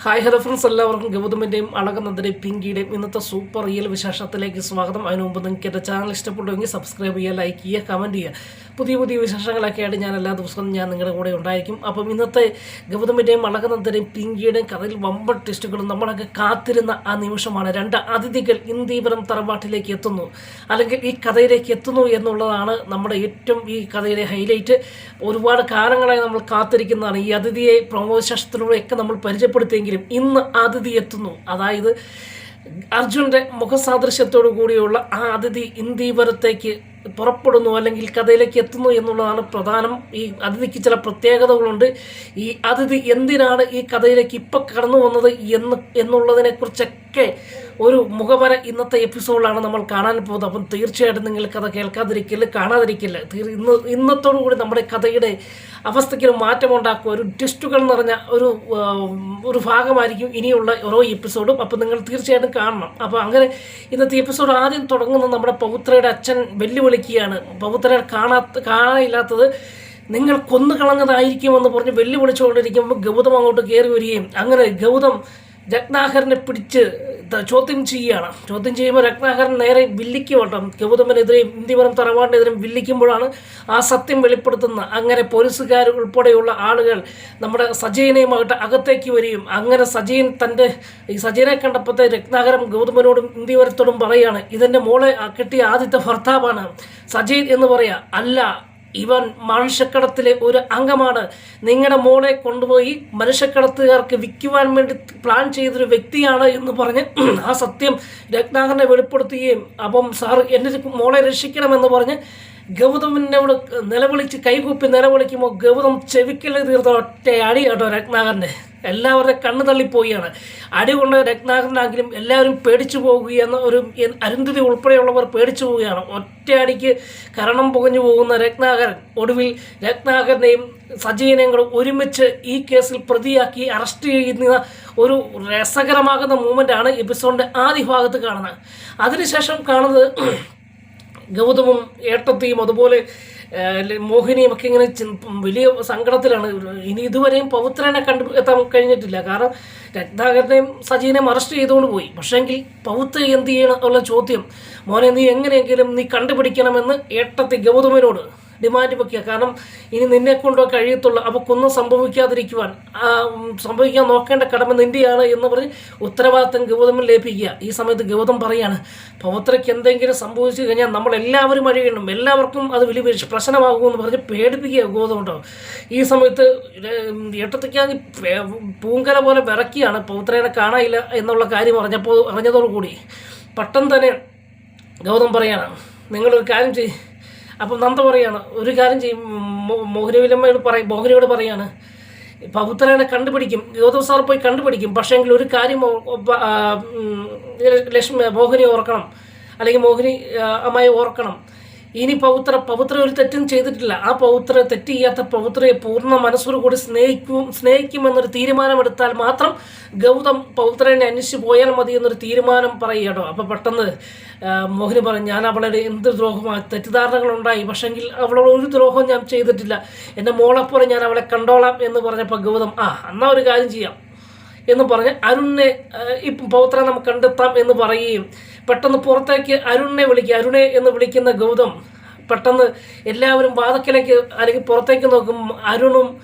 Hi hello friends എല്ലാവർക്കും ഗൗതമിന്റെയും അളകനന്ദന്റെയും പിങ്കിയുടെയും ഇന്നത്തെ super real വിശേഷത്തിലേക്ക് സ്വാഗതം. അതിനു മുമ്പ് നിങ്ങൾക്ക് എന്റെ ചാനൽ ഇഷ്ടപ്പെട്ടുവെങ്കിൽ സബ്സ്ക്രൈബ് ചെയ്യുക ലൈക്ക് ചെയ്യുക കമന്റ് ചെയ്യുക. പുതിയ പുതിയ വിശേഷങ്ങളൊക്കെയായിട്ട് ഞാൻ എല്ലാ ദിവസവും ഞാൻ നിങ്ങളുടെ കൂടെ ഉണ്ടായിരിക്കും. അപ്പം ഇന്നത്തെ ഗൗതമിന്റെയും അളകനന്ദന്റെയും പിങ്കിയുടെയും കഥയിൽ വമ്പൻ ടെസ്റ്റുകളും നമ്മളൊക്കെ കാത്തിരുന്ന ആ നിമിഷമാണ്. രണ്ട് അതിഥികൾ ഇന്ദീപുരം തറവാട്ടിലേക്ക് എത്തുന്നു. അല്ലെങ്കിൽ ഈ കഥയിലേക്ക് എത്തുന്നു എന്നുള്ളതാണ് നമ്മുടെ ഏറ്റവും ഈ കഥയിലെ ഹൈലൈറ്റ് ഒരുപാട് കാലങ്ങളായി നമ്മൾ കാത്തിരിക്കുന്നതാണ് ഈ അതിഥിയെ പ്രമോദശാസ്ത്രത്തിലൂടെയൊക്കെ നമ്മൾ പരിചയപ്പെടുത്തിയെങ്കിലും ഇന്ന് അതിഥി എത്തുന്നു. അതായത് അർജുന്റെ മുഖസാദൃശ്യത്തോടു കൂടിയുള്ള ആ അതിഥി ഇന്ദീപുരത്തേക്ക് പുറപ്പെടുന്നു അല്ലെങ്കിൽ കഥയിലേക്ക് എത്തുന്നു എന്നുള്ളതാണ് പ്രധാനം. ഈ അതിഥിക്ക് ചില പ്രത്യേകതകളുണ്ട്. ഈ അതിഥി എന്തിനാണ് ഈ കഥയിലേക്ക് ഇപ്പം കടന്നു വന്നത് എന്ന് എന്നുള്ളതിനെക്കുറിച്ചൊക്കെ ഒരു മുഖവര ഇന്നത്തെ എപ്പിസോഡിലാണ് നമ്മൾ കാണാൻ പോകുന്നത്. അപ്പം തീർച്ചയായിട്ടും നിങ്ങൾ കഥ കേൾക്കാതിരിക്കില്ല കാണാതിരിക്കില്ല ഇന്ന് ഇന്നത്തോടു കൂടി നമ്മുടെ കഥയുടെ അവസ്ഥയ്ക്ക് മാറ്റമുണ്ടാക്കുക ഒരു ട്വിസ്റ്റുകൾ നിറഞ്ഞ ഒരു ഒരു ഭാഗമായിരിക്കും ഇനിയുള്ള ഓരോ എപ്പിസോഡും. അപ്പം നിങ്ങൾ തീർച്ചയായിട്ടും കാണണം. അപ്പോൾ അങ്ങനെ ഇന്നത്തെ എപ്പിസോഡ് ആദ്യം തുടങ്ങുന്നത് നമ്മുടെ പൗത്രയുടെ അച്ഛൻ വെല്ലുവിളിക്കുകയാണ്. പൗത്രയെ കാണാത്ത കാണാനില്ലാത്തത് നിങ്ങൾ കൊന്നു കളഞ്ഞതായിരിക്കുമെന്ന് പറഞ്ഞ് വെല്ലുവിളിച്ചുകൊണ്ടിരിക്കുമ്പോൾ ഗൗതം അങ്ങോട്ട് കയറി വരികയും അങ്ങനെ ഗൗതം രത്നാകരനെ പിടിച്ച് ചോദ്യം ചെയ്യുകയാണ്. ചോദ്യം ചെയ്യുമ്പോൾ രത്നാകരൻ നേരെ വില്ലിക്ക് വട്ടം ഗൗതമനെതിരെയും ഇന്ത്യവനം തറവാടിനെതിരെയും വില്ലിക്കുമ്പോഴാണ് ആ സത്യം വെളിപ്പെടുത്തുന്ന. അങ്ങനെ പോലീസുകാർ ഉൾപ്പെടെയുള്ള ആളുകൾ നമ്മുടെ സജയനെയുമായിട്ട് അകത്തേക്ക് വരികയും അങ്ങനെ സജയൻ തന്റെ ഈ സജയനെ കണ്ടപ്പോഴത്തെ രത്നാകരം ഗൗതമനോടും ഇന്ത്യവരത്തോടും പറയുകയാണ് ഇതെന്റെ മോളെ കിട്ടിയ ആദ്യത്തെ ഭർത്താവാണ് സജയൻ എന്ന് പറയാ. അല്ല ഇവൻ മനുഷ്യക്കടത്തിലെ ഒരു അംഗമാണ്. നിങ്ങളുടെ മോളെ കൊണ്ടുപോയി മനുഷ്യക്കടത്തുകാർക്ക് വിൽക്കുവാൻ വേണ്ടി പ്ലാൻ ചെയ്തൊരു വ്യക്തിയാണ് എന്ന് പറഞ്ഞ് ആ സത്യം രത്നാകരനെ വെളിപ്പെടുത്തുകയും അപ്പം സാർ എന്റെ മോളെ രക്ഷിക്കണമെന്ന് പറഞ്ഞ് ഗൗതമിനോട് നിലവിളിച്ച് കൈകൂപ്പി നിലവിളിക്കുമ്പോൾ ഗൗതം ചെവിക്കൽ തീർത്ത ഒറ്റ അടി കേട്ടോ രത്നാകരന്റെ എല്ലാവരുടെ കണ്ണു തള്ളിപ്പോവുകയാണ് അടി കൊണ്ട് രത്നാകരനാണെങ്കിലും എല്ലാവരും പേടിച്ചു പോകുകയെന്ന് ഒരു അരുന്ധതി ഉൾപ്പെടെയുള്ളവർ പേടിച്ചു പോവുകയാണ്. ഒറ്റ അടിക്ക് കരണം പുകഞ്ഞു പോകുന്ന രത്നാകരൻ ഒടുവിൽ രത്നാകരനെയും സജീവനെയും കൂടെ ഒരുമിച്ച് ഈ കേസിൽ പ്രതിയാക്കി അറസ്റ്റ് ചെയ്യുന്ന ഒരു രസകരമാകുന്ന മൂമെന്റാണ് എപ്പിസോഡിന്റെ ആദ്യ ഭാഗത്ത് കാണുന്നത്. അതിനുശേഷം കാണുന്നത് ഗൗതമും ഏട്ടത്തിയും അതുപോലെ മോഹിനിയും ഒക്കെ ഇങ്ങനെ വലിയ സങ്കടത്തിലാണ്. ഇനി ഇതുവരെയും പവിത്രനെ കണ്ടു എത്താൻ കഴിഞ്ഞിട്ടില്ല. കാരണം രത്നാകരനെയും സജീനെയും അറസ്റ്റ് ചെയ്തുകൊണ്ട് പോയി. പക്ഷേങ്കിൽ പവിത്ര എന്ത് ചെയ്യണം ഉള്ള ചോദ്യം മോനെ നീ എങ്ങനെയെങ്കിലും നീ കണ്ടുപിടിക്കണമെന്ന് ഏട്ടത്തി ഗൗതമനോട് ഡിമാൻഡ് വെക്കുക കാരണം ഇനി നിന്നെ കൊണ്ടോ കഴിയത്തുള്ളൂ. അപ്പോൾ കുന്നും സംഭവിക്കാതിരിക്കുവാൻ സംഭവിക്കാൻ നോക്കേണ്ട കടമ നിന്റെയാണ് എന്ന് പറഞ്ഞ് ഉത്തരവാദിത്തം ഗൗതമിൽ ലയിപ്പിക്കുക. ഈ സമയത്ത് ഗൗതം പറയാണ് പവിത്രയ്ക്ക് എന്തെങ്കിലും സംഭവിച്ചു കഴിഞ്ഞാൽ നമ്മൾ എല്ലാവരും അഴിയണം. എല്ലാവർക്കും അത് വലിയ പ്രശ്നമാകുമെന്ന് പറഞ്ഞ് പേടിപ്പിക്കുക ഗൗതം ഉണ്ടാവും ഈ സമയത്ത് ഏട്ടത്തേക്കാണെങ്കിൽ പൂങ്കല പോലെ വിറക്കിയാണ് പൗത്രേനെ കാണാനില്ല എന്നുള്ള കാര്യം അറിഞ്ഞപ്പോൾ അറിഞ്ഞതോടുകൂടി പെട്ടെന്ന് തന്നെ ഗൗതം പറയാണ് നിങ്ങളൊരു കാര്യം ചെയ്യും. അപ്പം നന്ദ പറയാണ് ഒരു കാര്യം ചെയ്യും മോഹനവിലമ്മയോട് പറയും മോഹിനിയോട് പറയാണ് പവിത്രനെ കണ്ടുപിടിക്കും ഗൗതം സാർ പോയി കണ്ടുപിടിക്കും പക്ഷേങ്കിൽ ഒരു കാര്യം ലക്ഷ്മി മോഹിനി ഓർക്കണം അല്ലെങ്കിൽ മോഹിനി അമ്മയെ ഓർക്കണം. ഇനി പൗത്ര പൗത്ര ഒരു തെറ്റും ചെയ്തിട്ടില്ല. ആ പൗത്ര തെറ്റ് ചെയ്യാത്ത പൗത്രയെ പൂർണ മനസ്സോടുകൂടി സ്നേഹിക്കും സ്നേഹിക്കുമെന്നൊരു തീരുമാനമെടുത്താൽ മാത്രം ഗൗതം പൗത്രനെ അന്വേഷിച്ച് പോയാൽ മതി എന്നൊരു തീരുമാനം പറയുകട്ടോ അപ്പോൾ പെട്ടെന്ന് മോഹിനി പറഞ്ഞു ഞാൻ അവളുടെ എന്ത് ദ്രോഹമാണ് തെറ്റിദ്ധാരണകളുണ്ടായി. പക്ഷെങ്കിൽ അവളോട് ഒരു ദ്രോഹവും ഞാൻ ചെയ്തിട്ടില്ല. എന്റെ മോളെപ്പോലെ ഞാൻ അവളെ കണ്ടോളാം എന്ന് പറഞ്ഞപ്പോൾ ഗൗതം ആ എന്നാൽ ഒരു കാര്യം ചെയ്യാം എന്ന് പറഞ്ഞ് അരുണിനെ ഇപ്പം പൗത്ര നമുക്ക് കണ്ടെത്താം എന്ന് പറയുകയും പെട്ടെന്ന് പുറത്തേക്ക് അരുണിനെ വിളിക്കുക. അരുണെ എന്ന് വിളിക്കുന്ന ഗൗതം പെട്ടെന്ന് എല്ലാവരും വാതക്കലേക്ക് അല്ലെങ്കിൽ പുറത്തേക്ക് നോക്കും. അരുണും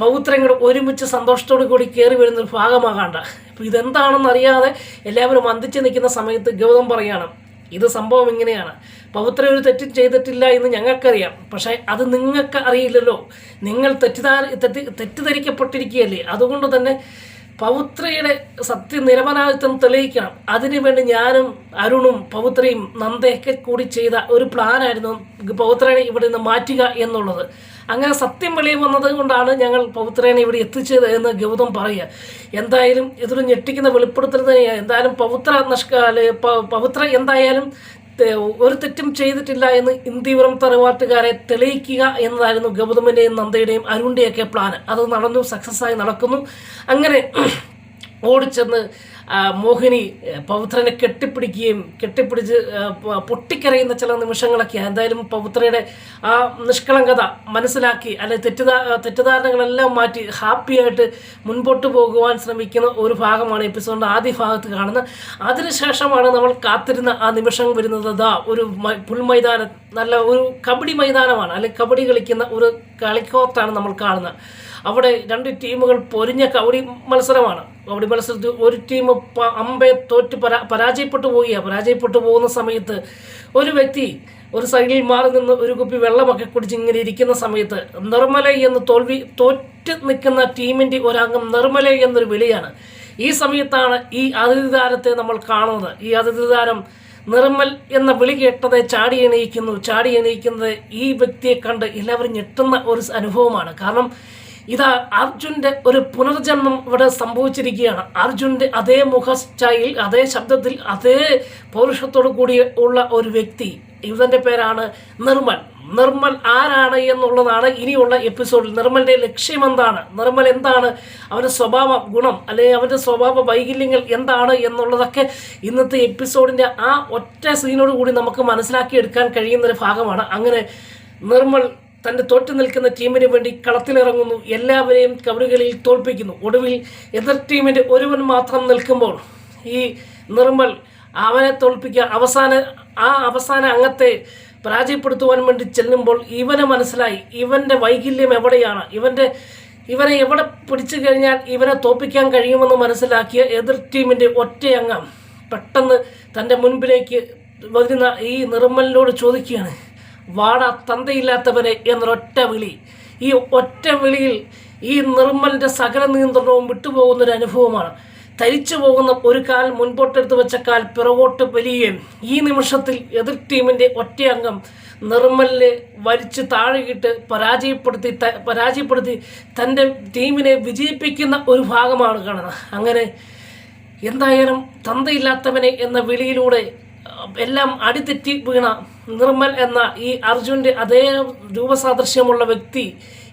പൗത്രങ്ങളും ഒരുമിച്ച് സന്തോഷത്തോടു കൂടി കയറി വരുന്ന ഒരു ഭാഗമാകാണ്ട. അപ്പോൾ ഇതെന്താണെന്ന് അറിയാതെ എല്ലാവരും അന്തിച്ച് നിൽക്കുന്ന സമയത്ത് ഗൗതം പറയാണ് ഇത് സംഭവം ഇങ്ങനെയാണ്. പൗത്ര ഒരു തെറ്റും ചെയ്തിട്ടില്ല എന്ന് ഞങ്ങൾക്കറിയാം. പക്ഷേ അത് നിങ്ങൾക്ക് അറിയില്ലല്ലോ. നിങ്ങൾ തെറ്റിദ്ധാര തെറ്റി തെറ്റിദ്ധരിക്കപ്പെട്ടിരിക്കുകയല്ലേ. അതുകൊണ്ട് തന്നെ പവിത്രയുടെ സത്യ നിരപരാധിത്വം തെളിയിക്കണം അതിനുവേണ്ടി ഞാനും അരുണും പൗത്രയും നന്ദയൊക്കെ കൂടി ചെയ്ത ഒരു പ്ലാനായിരുന്നു പൗത്രനെ ഇവിടെ നിന്ന് മാറ്റുക എന്നുള്ളത്. അങ്ങനെ സത്യം വെളിയിൽ വന്നത് കൊണ്ടാണ് ഞങ്ങൾ പൗത്രേനെ ഇവിടെ എത്തിച്ചത് എന്ന് ഗൗതം പറയുക. എന്തായാലും ഇതൊരു ഞെട്ടിക്കുന്ന വെളിപ്പെടുത്തൽ തന്നെയാണ്. എന്തായാലും പവിത്ര നഷ്ക പൗത്ര എന്തായാലും ഒരു തെറ്റും ചെയ്തിട്ടില്ല എന്ന് ഇന്ത്യപുരം തറവാട്ടുകാരെ തെളിയിക്കുക എന്നതായിരുന്നു ഗൗതമിന്റെയും നന്ദയുടെയും അരുണിന്റെയൊക്കെ പ്ലാൻ അത് നടന്നു സക്സസ് ആയി നടക്കുന്നു. അങ്ങനെ ഓടിച്ചെന്ന് മോഹിനി പൗത്രനെ കെട്ടിപ്പിടിക്കുകയും കെട്ടിപ്പിടിച്ച് പൊട്ടിക്കരയുന്ന ചില നിമിഷങ്ങളൊക്കെ എന്തായാലും പവിത്രയുടെ ആ നിഷ്കളങ്കത മനസ്സിലാക്കി അല്ലെ തെറ്റിദ്ധാ തെറ്റിദ്ധാരണകളെല്ലാം മാറ്റി ഹാപ്പിയായിട്ട് മുൻപോട്ട് പോകുവാൻ ശ്രമിക്കുന്ന ഒരു ഭാഗമാണ് എപ്പിസോഡിന്റെ ആദ്യ ഭാഗത്ത് കാണുന്നത്. അതിനുശേഷമാണ് നമ്മൾ കാത്തിരുന്ന ആ നിമിഷം വരുന്നത്. ദാ ഒരു പുൽമൈതാനം നല്ല ഒരു കബഡി മൈതാനമാണ് അല്ലെങ്കിൽ കബഡി കളിക്കുന്ന ഒരു കളിക്കോർട്ടാണ് നമ്മൾ കാണുന്നത്. അവിടെ രണ്ട് ടീമുകൾ പൊരിഞ്ഞ കബഡി മത്സരമാണ്. കബഡി മത്സരത്തിൽ ഒരു ടീം പ- അമ്പെ തോറ്റ് പരാ പരാജയപ്പെട്ടു പോവുകയാണ് പരാജയപ്പെട്ടു പോകുന്ന സമയത്ത് ഒരു വ്യക്തി ഒരു സൈഡിൽ മാറി നിന്ന് ഒരു കുപ്പി വെള്ളമൊക്കെ കുടിച്ച് ഇങ്ങനെ ഇരിക്കുന്ന സമയത്ത് നിർമ്മല എന്ന് തോൽവി തോറ്റ് നിൽക്കുന്ന ടീമിന്റെ ഒരംഗം നിർമ്മല എന്നൊരു വിളിയാണ്. ഈ സമയത്താണ് ഈ അതിഥി താരത്തെ നമ്മൾ കാണുന്നത്. ഈ അതിഥി താരം നിർമ്മൽ എന്ന വിളി കേട്ടത് ചാടി എണീക്കുന്നു. ചാടി എണീക്കുന്നത് ഈ വ്യക്തിയെ കണ്ട് എല്ലാവരും ഞെട്ടുന്ന ഒരു അനുഭവമാണ്. കാരണം ഇതാ അർജുന്റെ ഒരു പുനർജന്മം ഇവിടെ സംഭവിച്ചിരിക്കുകയാണ്. അർജുന്റെ അതേ മുഖച്ചായിൽ അതേ ശബ്ദത്തിൽ അതേ പൗരുഷത്തോടു കൂടി ഉള്ള ഒരു വ്യക്തി. ഇവന്റെ പേരാണ് നിർമ്മൽ. നിർമ്മൽ ആരാണ് എന്നുള്ളതാണ് ഇനിയുള്ള എപ്പിസോഡിൽ. നിർമ്മലിന്റെ ലക്ഷ്യം എന്താണ്? നിർമ്മൽ എന്താണ്? അവന്റെ സ്വഭാവ ഗുണം അല്ലെങ്കിൽ അവന്റെ സ്വഭാവ വൈകല്യങ്ങൾ എന്താണ് എന്നുള്ളതൊക്കെ ഇന്നത്തെ എപ്പിസോഡിന്റെ ആ ഒറ്റ സീനോട് കൂടി നമുക്ക് മനസ്സിലാക്കിയെടുക്കാൻ കഴിയുന്നൊരു ഭാഗമാണ്. അങ്ങനെ നിർമ്മൽ തന്റെ തോറ്റു നിൽക്കുന്ന ടീമിന് വേണ്ടി കളത്തിലിറങ്ങുന്നു. എല്ലാവരെയും കബഡികളിൽ തോൽപ്പിക്കുന്നു. ഒടുവിൽ എതിർ ടീമിന്റെ ഒരുവൻ മാത്രം നിൽക്കുമ്പോൾ ഈ നിർമ്മൽ അവനെ തോൽപ്പിക്കുക അവസാന ആ അവസാന അംഗത്തെ പരാജയപ്പെടുത്തുവാൻ വേണ്ടി ചെല്ലുമ്പോൾ ഇവന് മനസ്സിലായി ഇവന്റെ വൈകല്യം എവിടെയാണ്? ഇവന്റെ ഇവനെ എവിടെ പിടിച്ചു കഴിഞ്ഞാൽ ഇവനെ തോൽപ്പിക്കാൻ കഴിയുമെന്ന് മനസ്സിലാക്കിയ എതിർ ടീമിന്റെ ഒറ്റയംഗം പെട്ടെന്ന് തന്റെ മുൻപിലേക്ക് വരുന്ന ഈ നിർമ്മലിനോട് ചോദിക്കുകയാണ്. വാട തന്തയില്ലാത്തവനെ എന്നൊരൊറ്റ വിളി. ഈ ഒറ്റ വിളിയിൽ ഈ നിർമ്മലിന്റെ സകല നിയന്ത്രണവും വിട്ടുപോകുന്ന ഒരു അനുഭവമാണ്. തരിച്ചു പോകുന്ന ഒരു കാൽ മുൻപോട്ടെടുത്ത് വെച്ച കാൽ പിറകോട്ട് വലിയുകയും ഈ നിമിഷത്തിൽ എതിർ ടീമിന്റെ ഒറ്റ അംഗം നിർമ്മലിനെ വലിച്ച് താഴെയിട്ട് പരാജയപ്പെടുത്തി പരാജയപ്പെടുത്തി തന്റെ ടീമിനെ വിജയിപ്പിക്കുന്ന ഒരു ഭാഗമാണ് കാണുന്നത്. അങ്ങനെ എന്തായാലും തന്തയില്ലാത്തവനെ എന്ന വിളിയിലൂടെ എല്ലാം അടിതെറ്റി വീണ നിർമ്മൽ എന്ന ഈ അർജുന്റെ അതേ രൂപസാദൃശ്യമുള്ള വ്യക്തി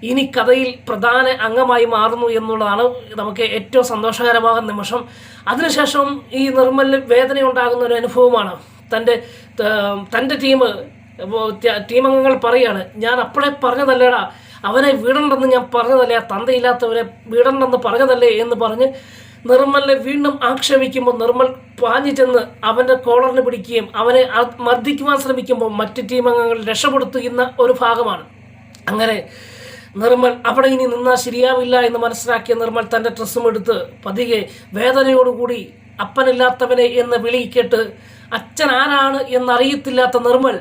ഇനി കഥയിൽ പ്രധാന അംഗമായി മാറുന്നു എന്നുള്ളതാണ് നമുക്ക് ഏറ്റവും സന്തോഷകരമാകുന്ന നിമിഷം. അതിനുശേഷം ഈ നിർമ്മലിന് വേദനയുണ്ടാകുന്ന ഒരു അനുഭവമാണ് തന്റെ തന്റെ ടീം ടീം അംഗങ്ങൾ പറയാണ് ഞാൻ അപ്പോഴേ പറഞ്ഞതല്ലേടാ അവനെ വീടണ്ടെന്ന് ഞാൻ പറഞ്ഞതല്ലേ തന്തയില്ലാത്തവരെ വീടണ്ടെന്ന് പറഞ്ഞതല്ലേ എന്ന് പറഞ്ഞ് നിർമ്മലിനെ വീണ്ടും ആക്ഷേപിക്കുമ്പോൾ നിർമ്മൽ പാഞ്ഞു ചെന്ന് അവന്റെ കോളറിന് പിടിക്കുകയും അവനെ മർദ്ദിക്കുവാൻ ശ്രമിക്കുമ്പോൾ മറ്റ് ടീം അംഗങ്ങൾ രക്ഷപ്പെടുത്തുന്ന ഒരു ഭാഗമാണ്. അങ്ങനെ നിർമ്മൽ അവിടെ ഇനി നിന്നാൽ ശരിയാവില്ല എന്ന് മനസ്സിലാക്കിയ നിർമ്മൽ തന്റെ ഡ്രസ്സും എടുത്ത് പതിയെ വേദനയോടുകൂടി അപ്പനില്ലാത്തവനെ എന്ന് വിളി കേട്ട് അച്ഛൻ ആരാണ് എന്നറിയത്തില്ലാത്ത നിർമ്മൽ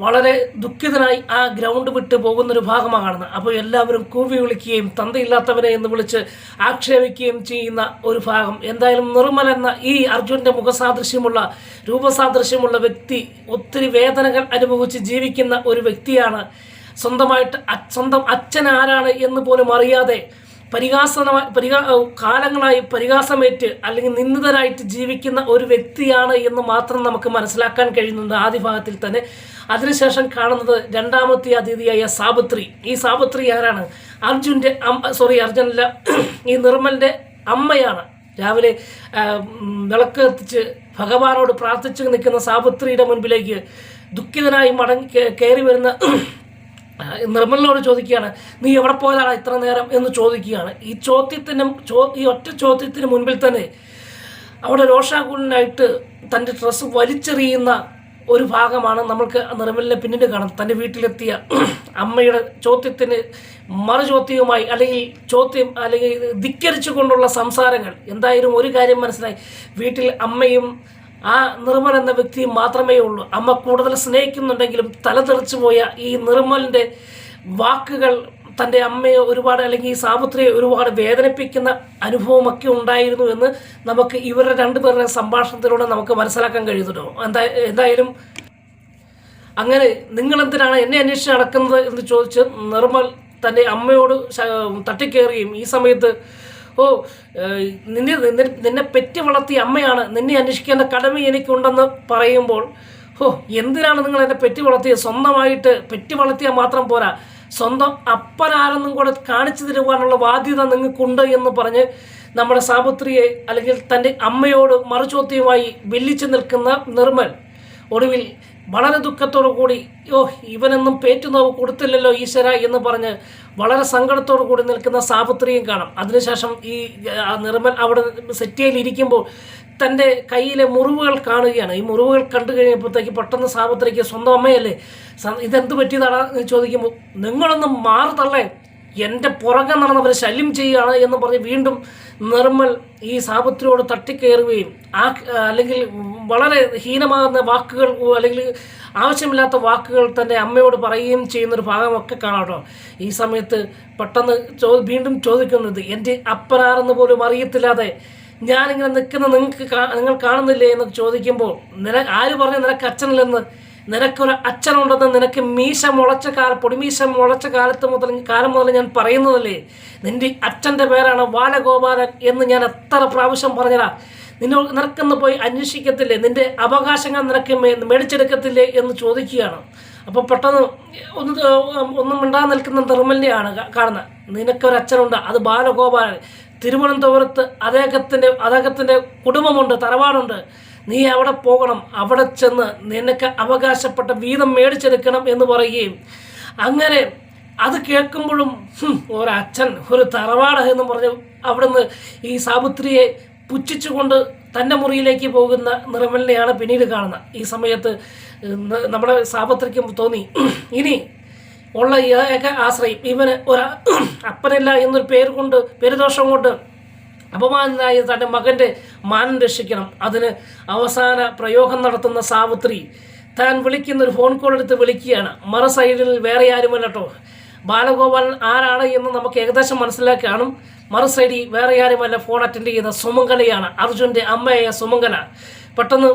വളരെ ദുഃഖിതനായി ആ ഗ്രൗണ്ട് വിട്ട് പോകുന്നൊരു ഭാഗമാണ് അപ്പോൾ എല്ലാവരും കൂവി വിളിക്കുകയും തന്തയില്ലാത്തവനെ എന്ന് വിളിച്ച് ആക്ഷേപിക്കുകയും ചെയ്യുന്ന ഒരു ഭാഗം. എന്തായാലും നിർമ്മൽ എന്ന ഈ അർജുന്റെ മുഖസാദൃശ്യമുള്ള രൂപസാദൃശ്യമുള്ള വ്യക്തി ഒത്തിരി വേദനകൾ അനുഭവിച്ച് ജീവിക്കുന്ന ഒരു വ്യക്തിയാണ്. സ്വന്തമായിട്ട് സ്വന്തം അച്ഛൻ ആരാണ് എന്ന് പോലും അറിയാതെ പരിഹാസനമായി പരിഹാ കാലങ്ങളായി പരിഹാസമേറ്റ് അല്ലെങ്കിൽ നിന്ദിതരായിട്ട് ജീവിക്കുന്ന ഒരു വ്യക്തിയാണ് എന്ന് മാത്രം നമുക്ക് മനസ്സിലാക്കാൻ കഴിയുന്നുണ്ട് ആദ്യ ഭാഗത്തിൽ തന്നെ. അതിനുശേഷം കാണുന്നത് രണ്ടാമത്തെ അതിഥിയായ സാബത്രി ഈ സാബത്രി ആരാണ്? അർജുന്റെ സോറി അർജുനല്ല ഈ നിർമ്മലിന്റെ അമ്മയാണ്. രാവിലെ വിളക്ക് എത്തിച്ച് ഭഗവാനോട് പ്രാർത്ഥിച്ചു നിൽക്കുന്ന സാബത്രിയുടെ മുൻപിലേക്ക് ദുഃഖിതനായി മടങ്ങി കയറി വരുന്ന നിർമ്മലിനോട് ചോദിക്കുകയാണ് നീ എവിടെ പോയതാണ് ഇത്ര നേരം? എന്ന് ചോദിക്കുകയാണ്. ഈ ചോദ്യത്തിന് ചോ ഈ ഒറ്റ ചോദ്യത്തിന് മുൻപിൽ തന്നെ അവിടെ രോഷാകുലനായിട്ട് തന്റെ ഡ്രസ്സ് വലിച്ചെറിയുന്ന ഒരു ഭാഗമാണ് നമ്മൾക്ക് നിർമ്മലിനെ പിന്നീട് കാണാം. തന്റെ വീട്ടിലെത്തിയ അമ്മയുടെ ചോദ്യത്തിന് മറു ചോദ്യവുമായി അല്ലെങ്കിൽ ചോദ്യം അല്ലെങ്കിൽ ധിക്കരിച്ചു കൊണ്ടുള്ള സംസാരങ്ങൾ. എന്തായാലും ഒരു കാര്യം മനസ്സിലായി. വീട്ടിൽ അമ്മയും ആ നിർമ്മൽ എന്ന വ്യക്തി മാത്രമേ ഉള്ളൂ. അമ്മ കൂടുതൽ സ്നേഹിക്കുന്നുണ്ടെങ്കിലും തലതെറിച്ചു പോയ ഈ നിർമ്മലിന്റെ വാക്കുകൾ തന്റെ അമ്മയെ ഒരുപാട് അല്ലെങ്കിൽ ഈ സാപുത്രിയെ ഒരുപാട് വേദനിപ്പിക്കുന്ന അനുഭവമൊക്കെ ഉണ്ടായിരുന്നു എന്ന് നമുക്ക് ഇവരുടെ രണ്ടുപേരുടെ സംഭാഷണത്തിലൂടെ നമുക്ക് മനസ്സിലാക്കാൻ കഴിയുന്നുണ്ടോ? എന്താ എന്തായാലും അങ്ങനെ നിങ്ങൾ എന്തിനാണ് എന്നെ അന്വേഷിച്ച് നടക്കുന്നത് എന്ന് ചോദിച്ച് നിർമ്മൽ തന്റെ അമ്മയോട് തട്ടിക്കേറുകയും ഈ സമയത്ത് നിന്നെ നിന്നെ നിന്നെ പെറ്റി വളർത്തിയ അമ്മയാണ് നിന്നെ അന്വേഷിക്കേണ്ട കടമ എനിക്കുണ്ടെന്ന് പറയുമ്പോൾ ഓ എന്തിനാണ് നിങ്ങൾ എന്നെ പെറ്റി വളർത്തിയത്? സ്വന്തമായിട്ട് പെറ്റി വളർത്തിയാൽ മാത്രം പോരാ. സ്വന്തം അപ്പനാരെന്നും കൂടെ കാണിച്ചു തരുവാനുള്ള ബാധ്യത നിങ്ങൾക്കുണ്ട് എന്ന് പറഞ്ഞ് നമ്മുടെ സാപുത്രിയെ അല്ലെങ്കിൽ തന്റെ അമ്മയോട് മറുചോദ്യവുമായി വെല്ലിച്ചു നിൽക്കുന്ന നിർമ്മൽ. ഒടുവിൽ വളരെ ദുഃഖത്തോടു കൂടി ഓ ഇവനൊന്നും പേറ്റുനോവ് കൊടുത്തില്ലല്ലോ ഈശ്വര എന്ന് പറഞ്ഞ് വളരെ സങ്കടത്തോടു കൂടി നിൽക്കുന്ന സാപുത്രിയും കാണാം. അതിനുശേഷം ഈ നിർമ്മൽ അവിടെ സെറ്റിയിൽ ഇരിക്കുമ്പോൾ തന്റെ കയ്യിലെ മുറിവുകൾ കാണുകയാണ്. ഈ മുറിവുകൾ കണ്ടു കഴിഞ്ഞപ്പോഴത്തേക്ക് പെട്ടെന്ന് സാപുത്രിക്ക് സ്വന്തം അമ്മയല്ലേ ഇതെന്ത് പറ്റിയതാണ് ചോദിക്കുമ്പോൾ നിങ്ങളൊന്നും മാറി തള്ളേ എന്റെ പുറകെ നടന്നവരെ ശല്യം ചെയ്യുകയാണ് എന്ന് പറഞ്ഞ് വീണ്ടും നിർമ്മൽ ഈ സാപത്രിയോട് തട്ടിക്കയറുകയും ആ അല്ലെങ്കിൽ വളരെ ഹീനമാകുന്ന വാക്കുകൾ അല്ലെങ്കിൽ ആവശ്യമില്ലാത്ത വാക്കുകൾ തന്നെ അമ്മയോട് പറയുകയും ചെയ്യുന്നൊരു ഭാഗമൊക്കെ കാണാം കേട്ടോ. ഈ സമയത്ത് പെട്ടെന്ന് ചോ വീണ്ടും ചോദിക്കുന്നത് എന്റെ അപ്പനാരെന്ന് പോലും അറിയത്തില്ലാതെ ഞാനിങ്ങനെ നിൽക്കുന്ന നിങ്ങൾക്ക് നിങ്ങൾ കാണുന്നില്ലേ? എന്ന് ചോദിക്കുമ്പോൾ നിന ആര് പറഞ്ഞു നിനക്ക് അച്ഛനില്ലെന്ന്? നിനക്കൊരു അച്ഛനുണ്ടെന്ന് നിനക്ക് മീശ മുളച്ച കാല പൊടിമീശ മുളച്ച കാലത്ത് മുതൽ കാലം മുതൽ ഞാൻ പറയുന്നതല്ലേ? നിന്റെ അച്ഛന്റെ പേരാണ് ബാലഗോപാലൻ എന്ന് ഞാൻ എത്ര പ്രാവശ്യം പറഞ്ഞതാ. നിന്നോ നിനക്കെന്ന് പോയി അന്വേഷിക്കത്തില്ലേ? നിന്റെ അവകാശങ്ങൾ നിനക്ക് മേടിച്ചെടുക്കത്തില്ലേ എന്ന് ചോദിക്കുകയാണ്. അപ്പോൾ പെട്ടെന്ന് ഒന്ന് ഒന്നും മിണ്ടാതെ നിൽക്കുന്ന നിർമ്മലിനെയാണ് കാണുന്നത് നിനക്കൊരു അച്ഛനുണ്ട് അത് ബാലഗോപാലൻ. തിരുവനന്തപുരത്ത് അദ്ദേഹത്തിന്റെ അദ്ദേഹത്തിന്റെ കുടുംബമുണ്ട് തറവാടുണ്ട്. നീ അവിടെ പോകണം അവിടെ ചെന്ന് നിനക്ക് അവകാശപ്പെട്ട വീതം മേടിച്ചെടുക്കണം എന്ന് പറയുകയും അങ്ങനെ അത് കേൾക്കുമ്പോഴും ഒരച്ഛൻ ഒരു തറവാട് എന്ന് പറഞ്ഞ് അവിടുന്ന് ഈ സാവിത്രിയെ പുച്ഛിച്ചുകൊണ്ട് തന്റെ മുറിയിലേക്ക് പോകുന്ന നിർമ്മലിനെയാണ് പിന്നീട് കാണുന്നത്. ഈ സമയത്ത് നമ്മുടെ സാപത്രിക്കും തോന്നി ഇനി ഉള്ള ഏക ആശ്രയം ഇവന് ഒരു അപ്പനില്ല എന്നൊരു പേര് കൊണ്ട് പേരുദോഷം കൊണ്ട് അപമാനനായ തന്റെ മകന്റെ മാനം രക്ഷിക്കണം. അതിന് അവസാന പ്രയോഗം നടത്തുന്ന സാവിത്രി താൻ വിളിക്കുന്ന ഒരു ഫോൺ കോൾ എടുത്ത് വിളിക്കുകയാണ്. മറ സൈഡിൽ വേറെ ആരുമല്ല കേട്ടോ ബാലഗോപാലൻ ആരാണ് എന്ന് നമുക്ക് ഏകദേശം മനസ്സിലാക്കി കാണും. മറു സൈഡിൽ വേറെ ആരുമല്ല ഫോൺ അറ്റൻഡ് ചെയ്ത സുമംഗലയാണ്. അർജുന്റെ അമ്മയായ സുമംഗല. പെട്ടെന്ന്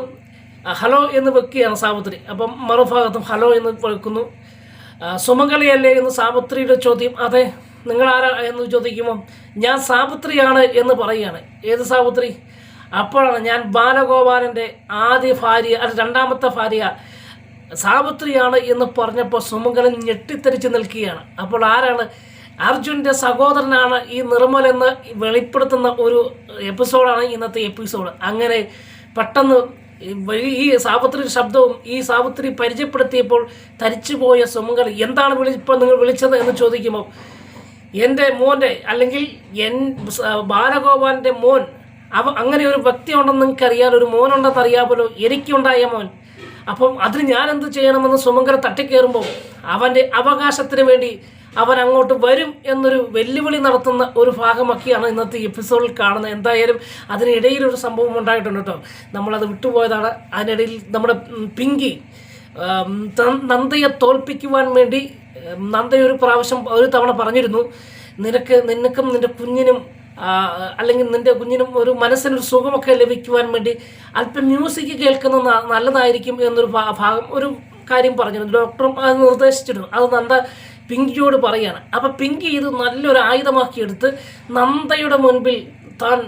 ഹലോ എന്ന് വെക്കുകയാണ് സാവിത്രി. അപ്പം മറുഭാഗത്തും ഹലോ എന്ന് വെക്കുന്നു. സുമംഗലയല്ലേ എന്ന് സാവിത്രിയുടെ ചോദ്യം. അതെ. നിങ്ങളാരാ എന്ന് ചോദിക്കുമ്പോൾ ഞാൻ സാവിത്രിയാണ് എന്ന് പറയുകയാണ്. ഏത് സാവിത്രി? അപ്പോഴാണ് ഞാൻ ബാലഗോപാലന്റെ ആദ്യ ഭാര്യ അത് രണ്ടാമത്തെ ഭാര്യ സാവിത്രിയാണ് എന്ന് പറഞ്ഞപ്പോൾ സുമംഗലൻ ഞെട്ടിത്തെറിച്ച് നിൽക്കുകയാണ്. അപ്പോൾ ആരാണ്? അർജുന്റെ സഹോദരനാണ് ഈ നിർമ്മൽ എന്ന് വെളിപ്പെടുത്തുന്ന ഒരു എപ്പിസോഡാണ് ഇന്നത്തെ എപ്പിസോഡ്. അങ്ങനെ പെട്ടെന്ന് ഈ സാവിത്രി ശബ്ദവും ഈ സാവിത്രി പരിചയപ്പെടുത്തിയപ്പോൾ തരിച്ചുപോയ സുമംഗൽ എന്താണ് വിളി ഇപ്പോൾ നിങ്ങൾ വിളിച്ചത് എന്ന് ചോദിക്കുമ്പോൾ എന്റെ മോന്റെ അല്ലെങ്കിൽ എൻ ബാലഗോപാലിന്റെ മോൻ അവ അങ്ങനെ ഒരു വ്യക്തി ഉണ്ടെന്ന് നിങ്ങൾക്ക് അറിയാലോ ഒരു മോനുണ്ടെന്ന് അറിയാമല്ലോ എനിക്കുണ്ടായ മോൻ. അപ്പം അതിന് ഞാൻ എന്ത് ചെയ്യണമെന്ന് സുമങ്കര തട്ടിക്കയറുമ്പോൾ അവന്റെ അവകാശത്തിന് വേണ്ടി അവൻ അങ്ങോട്ട് വരും എന്നൊരു വെല്ലുവിളി നടത്തുന്ന ഒരു ഭാഗമൊക്കെയാണ് ഇന്നത്തെ എപ്പിസോഡിൽ കാണുന്നത്. എന്തായാലും അതിനിടയിൽ ഒരു സംഭവം ഉണ്ടായിട്ടുണ്ട് കേട്ടോ. നമ്മളത് വിട്ടുപോയതാണ്. അതിനിടയിൽ നമ്മുടെ പിങ്കി നന്ദയെ തോൽപ്പിക്കുവാൻ വേണ്ടി നന്ദ ഒരു പ്രാവശ്യം ഒരു തവണ പറഞ്ഞിരുന്നു നിനക്ക് നിനക്കും നിന്റെ കുഞ്ഞിനും അല്ലെങ്കിൽ നിന്റെ കുഞ്ഞിനും ഒരു മനസ്സിനൊരു സുഖമൊക്കെ ലഭിക്കുവാൻ വേണ്ടി അല്പം മ്യൂസിക് കേൾക്കുന്നത് നല്ലതായിരിക്കും എന്നൊരു ഭാഗം ഒരു കാര്യം പറഞ്ഞിരുന്നു. ഡോക്ടറും അത് നിർദ്ദേശിച്ചിരുന്നു. അത് നന്ദ പിങ്കിയോട് പറയുകയാണ് അപ്പം പിങ്കി ഇത് നല്ലൊരു ആയുധമാക്കിയെടുത്ത് നന്ദയുടെ മുൻപിൽ താൻ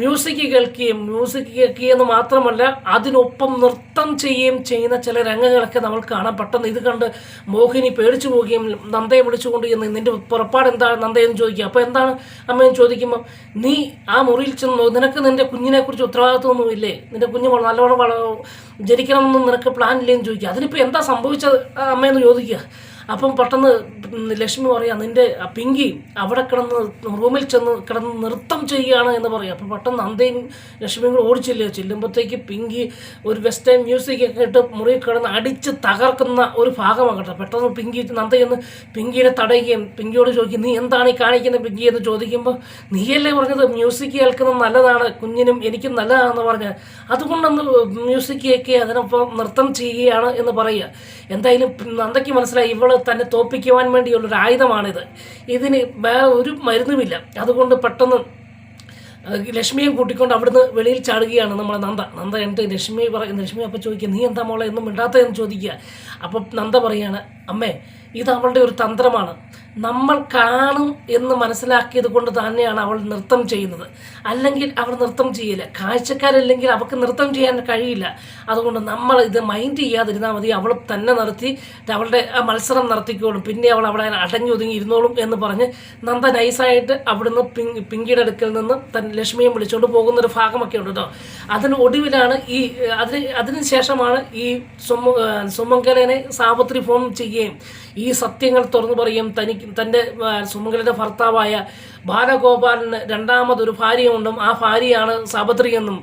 മ്യൂസിക് കേൾക്കുകയും മ്യൂസിക് കേൾക്കുകയെന്ന് മാത്രമല്ല അതിനൊപ്പം നൃത്തം ചെയ്യുകയും ചെയ്യുന്ന ചില രംഗങ്ങളൊക്കെ നമ്മൾ കാണാം. പെട്ടെന്ന് ഇത് കണ്ട് മോഹിനി പേടിച്ചു പോവുകയും നന്ദയെ വിളിച്ചുകൊണ്ട് ചെന്ന് നിന്റെ പുറപ്പാട് എന്താണ് നന്ദയെന്ന് ചോദിക്കുക. അപ്പോൾ എന്താണ് അമ്മയെന്ന് ചോദിക്കുമ്പോൾ നീ ആ മുറിയിൽ ചെന്നു നിനക്ക് നിന്റെ കുഞ്ഞിനെക്കുറിച്ച് ഉത്തരവാദിത്വമൊന്നും ഇല്ലേ നിന്റെ കുഞ്ഞ് നല്ലവണ്ണം വള ജനിക്കണമെന്ന് നിനക്ക് പ്ലാൻ ഇല്ലേന്ന് ചോദിക്കുക. അതിനിപ്പോൾ എന്താ സംഭവിച്ചത് അമ്മയെന്ന് ചോദിക്കുക. അപ്പം പെട്ടെന്ന് ലക്ഷ്മി പറയാം നിന്റെ പിങ്കി അവിടെ കിടന്ന് റൂമിൽ ചെന്ന് കിടന്ന് നൃത്തം ചെയ്യുകയാണ് എന്ന് പറയും. അപ്പം പെട്ടെന്ന് അന്തയും ലക്ഷ്മിയും കൂടെ ഓടിച്ചില്ലേ ചെല്ലുമ്പോഴത്തേക്ക് പിങ്കി ഒരു വെസ്റ്റേൺ മ്യൂസിക് ഒക്കെ ഇട്ട് മുറി കിടന്ന് അടിച്ച് തകർക്കുന്ന ഒരു ഭാഗമാണ് കേട്ടോ. പെട്ടെന്ന് പിങ്കി നന്ദയെന്ന് പിങ്കിയെ തടയുകയും പിങ്കിയോട് ചോദിക്കും നീ എന്താണ് ഈ കാണിക്കുന്നത് പിങ്കി? എന്ന് ചോദിക്കുമ്പോൾ നീയല്ലേ പറഞ്ഞത്? മ്യൂസിക് കേൾക്കുന്നത് നല്ലതാണ് കുഞ്ഞിനും എനിക്കും നല്ലതാണെന്ന് പറഞ്ഞ്. അതുകൊണ്ടൊന്ന് മ്യൂസിക് കേൾക്കുക അതിനൊപ്പം നൃത്തം ചെയ്യുകയാണ് എന്ന് പറയുക. എന്തായാലും നന്ദയ്ക്ക് മനസ്സിലായി ഇവൾ തന്നെ തോപ്പിക്കുവാൻ വേണ്ടിയുള്ളൊരു ആയുധമാണിത്. ഇതിന് വേറെ ഒരു മരുന്നുമില്ല. അതുകൊണ്ട് പെട്ടെന്ന് ലക്ഷ്മിയെ കൂട്ടിക്കൊണ്ട് അവിടുന്ന് വെളിയിൽ ചാടുകയാണ് നമ്മുടെ നന്ദ. നന്ദ എന്നിട്ട് ലക്ഷ്മി പറയുന്നത് ലക്ഷ്മി അപ്പോൾ ചോദിക്കുക നീ എന്താ മോളെ എന്നും മിണ്ടാത്തതെന്ന് ചോദിക്കുക? അപ്പം നന്ദ പറയാണ് അമ്മേ ഇത് അവളുടെ ഒരു തന്ത്രമാണ്. നമ്മൾ കാണും എന്ന് മനസ്സിലാക്കിയത് കൊണ്ട് തന്നെയാണ് അവൾ നൃത്തം ചെയ്യുന്നത്. അല്ലെങ്കിൽ അവൾ നൃത്തം ചെയ്യില്ല. കാഴ്ചക്കാരല്ലെങ്കിൽ അവൾക്ക് നൃത്തം ചെയ്യാൻ കഴിയില്ല. അതുകൊണ്ട് നമ്മൾ ഇത് മൈൻഡ് ചെയ്യാതിരുന്നാൽ മതി. അവൾ തന്നെ നടത്തി അവളുടെ ആ മത്സരം നടത്തിക്കോളും. പിന്നെ അവൾ അവിടെ അടഞ്ഞൊതുങ്ങി ഇരുന്നോളും എന്ന് പറഞ്ഞ് നന്ദ നൈസായിട്ട് അവിടുന്ന് പിങ്ക് പിങ്കിയുടെ അടുക്കൽ നിന്ന് തൻ ലക്ഷ്മിയെ വിളിച്ചുകൊണ്ട് പോകുന്നൊരു ഭാഗമൊക്കെ ഉണ്ട് കേട്ടോ അതിന് ഒടുവിലാണ് ഈ അതിന് അതിന് ശേഷമാണ് ഈ സുമ സുമംഗലനെ സാവത്രി ഫോൺ ചെയ്യുകയും ഈ സത്യങ്ങൾ തുറന്നു പറയും. തനിക്ക് തന്റെ സുമംഗലിന്റെ ഭർത്താവായ ബാലഗോപാലിന് രണ്ടാമതൊരു ഭാര്യയുണ്ടും ആ ഭാര്യയാണ് സാപത്രി എന്നും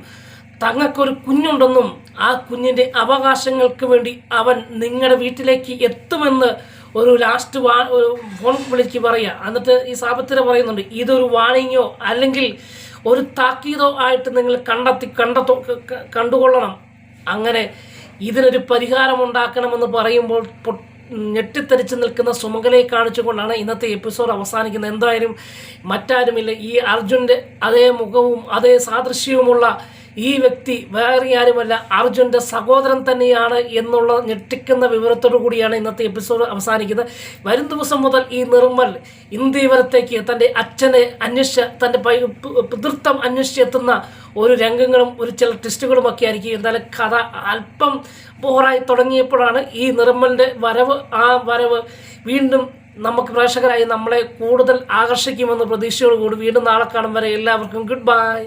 തങ്ങൾക്കൊരു കുഞ്ഞുണ്ടെന്നും ആ കുഞ്ഞിന്റെ അവകാശങ്ങൾക്ക് വേണ്ടി അവൻ നിങ്ങളുടെ വീട്ടിലേക്ക് എത്തുമെന്ന് ഒരു ലാസ്റ്റ് വാ ഒരു ഫോൺ വിളിച്ച് പറയുക എന്നിട്ട് ഈ സാപത്തിര പറയുന്നുണ്ട് ഇതൊരു വാണിങ്ങോ അല്ലെങ്കിൽ ഒരു താക്കീതോ ആയിട്ട് നിങ്ങൾ കണ്ടെത്തി കണ്ടെത്തോ കണ്ടുകൊള്ളണം. അങ്ങനെ ഇതിനൊരു പരിഹാരം ഉണ്ടാക്കണമെന്ന് പറയുമ്പോൾ ഞെട്ടിത്തെറിച്ച് നിൽക്കുന്ന സുമകലയെ കാണിച്ചുകൊണ്ടാണ് ഇന്നത്തെ എപ്പിസോഡ് അവസാനിക്കുന്നത്. എന്തായാലും മറ്റാരുമില്ല. ഈ അർജുന്റെ അതേ മുഖവും അതേ സാദൃശ്യവുമുള്ള ഈ വ്യക്തി വേറെ ആരുമല്ല. അർജുന്റെ സഹോദരൻ തന്നെയാണ് എന്നുള്ള ഞെട്ടിക്കുന്ന വിവരത്തോടു കൂടിയാണ് ഇന്നത്തെ എപ്പിസോഡ് അവസാനിക്കുന്നത്. വരും ദിവസം മുതൽ ഈ നിർമ്മൽ ഇന്ത്യവരത്തേക്ക് തന്റെ അച്ഛനെ അന്വേഷിച്ച് തന്റെ പൈ പിതൃത്വം അന്വേഷിച്ചെത്തുന്ന ഒരു രംഗങ്ങളും ഒരു ചില ട്വിസ്റ്റുകളും ഒക്കെ ആയിരിക്കും. എന്തായാലും കഥ അല്പം ബോറായി തുടങ്ങിയപ്പോഴാണ് ഈ നിർമ്മലിന്റെ വരവ്. ആ വരവ് വീണ്ടും നമുക്ക് പ്രേക്ഷകരായി നമ്മളെ കൂടുതൽ ആകർഷിക്കുമെന്ന് പ്രതീക്ഷയോടുകൂടി വീണ്ടും നാളെ കാണും വരെ. എല്ലാവർക്കും ഗുഡ് ബൈ